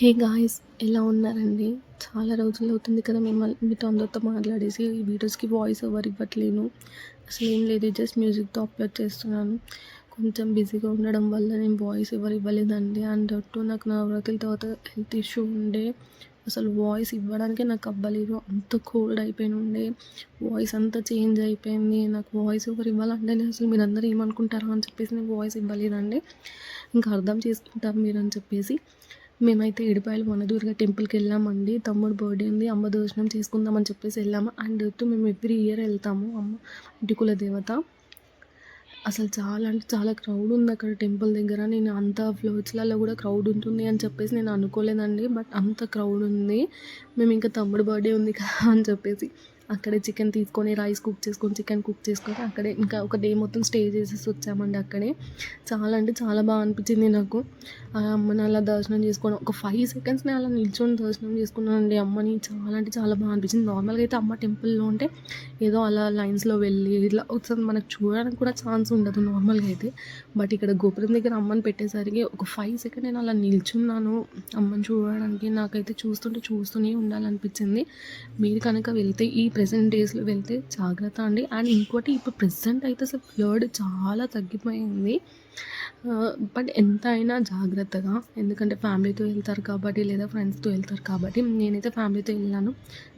Hey guys ఎలా ఉన్నారండి? చాలా రోజులు అవుతుంది కదా మేము మీతో అందరితో మాట్లాడేసి ఈ వీడియోస్కి వాయిస్ ఓవర్ ఇవ్వట్లేను. అసలు ఏం లేదు జస్ట్ మ్యూజిక్తో అప్లోడ్ చేస్తున్నాను. కొంచెం బిజీగా ఉండడం వల్ల నేను వాయిస్ ఎవరు ఇవ్వలేదండి. అండ్ టూ నాకు నవరాత్రుల తర్వాత హెల్త్ ఇష్యూ ఉండే. అసలు వాయిస్ ఇవ్వడానికే నాకు అవ్వలేదు అంత కోల్డ్ అయిపోయి ఉండే. వాయిస్ అంతా చేంజ్ అయిపోయింది. నాకు వాయిస్ ఎవరు ఇవ్వాలంటే నేను అసలు మీరు ఏమనుకుంటారా ఏమనుకుంటారో అని చెప్పేసి నేను వాయిస్ ఇవ్వలేదండి. ఇంకా అర్థం చేసుకుంటారు మీరు అని చెప్పేసి. మేమైతే ఏడుపాయలు వనదుర్గ టెంపుల్కి వెళ్ళామండి. తమ్ముడు బర్త్డే ఉంది అమ్మ దర్శనం చేసుకుందామని చెప్పేసి వెళ్ళాము. అండ్ మేము ఎవ్రీ ఇయర్ వెళ్తాము అమ్మ ఇంటి కుల దేవత. అసలు చాలా అంటే చాలా క్రౌడ్ ఉంది అక్కడ టెంపుల్ దగ్గర. నేను అంత ఫ్లోర్స్లలో కూడా క్రౌడ్ ఉంటుంది అని చెప్పేసి నేను అనుకోలేదండి. బట్ అంత క్రౌడ్ ఉంది. మేము ఇంకా తమ్ముడు బర్త్డే ఉంది కదా అని చెప్పేసి అక్కడే చికెన్ తీసుకొని రైస్ కుక్ చేసుకొని చికెన్ కుక్ చేసుకొని అక్కడే ఇంకా ఒక డే మొత్తం స్టే చేసేసి వచ్చామండి అక్కడే. చాలా అంటే చాలా బాగా అనిపించింది నాకు. ఆ అమ్మని అలా దర్శనం చేసుకొని ఒక ఫైవ్ సెకండ్స్ నేను అలా నిల్చొని దర్శనం చేసుకున్నానండి అమ్మని. చాలా అంటే చాలా బాగా అనిపించింది. నార్మల్గా అయితే అమ్మ టెంపుల్లో ఉంటే ఏదో అలా లైన్స్లో వెళ్ళి ఇట్లా ఒకసారి మనకు చూడడానికి కూడా ఛాన్స్ ఉండదు నార్మల్గా అయితే. బట్ ఇక్కడ గోపురం దగ్గర అమ్మని పెట్టేసరికి ఒక ఫైవ్ సెకండ్ నేను అలా నిల్చున్నాను అమ్మని చూడడానికి. నాకైతే చూస్తుంటే చూస్తూనే ఉండాలనిపించింది. మీరు కనుక వెళ్తే ఈ ప్రెసెంట్ డేస్లో వెళ్తే జాగ్రత్త అండి. అండ్ ఇంకోటి ఇప్పుడు ప్రెసెంట్ అయితే అసలు ఫ్లడ్ చాలా తగ్గిపోయింది. బట్ ఎంత అయినా జాగ్రత్తగా. ఎందుకంటే ఫ్యామిలీతో వెళ్తారు కాబట్టి లేదా ఫ్రెండ్స్తో వెళ్తారు కాబట్టి నేనైతే ఫ్యామిలీతో వెళ్ళాను.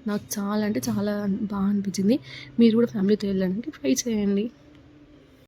నాకు చాలా అంటే చాలా బాగా అనిపించింది. మీరు కూడా ఫ్యామిలీతో వెళ్ళడానికి ట్రై చేయండి.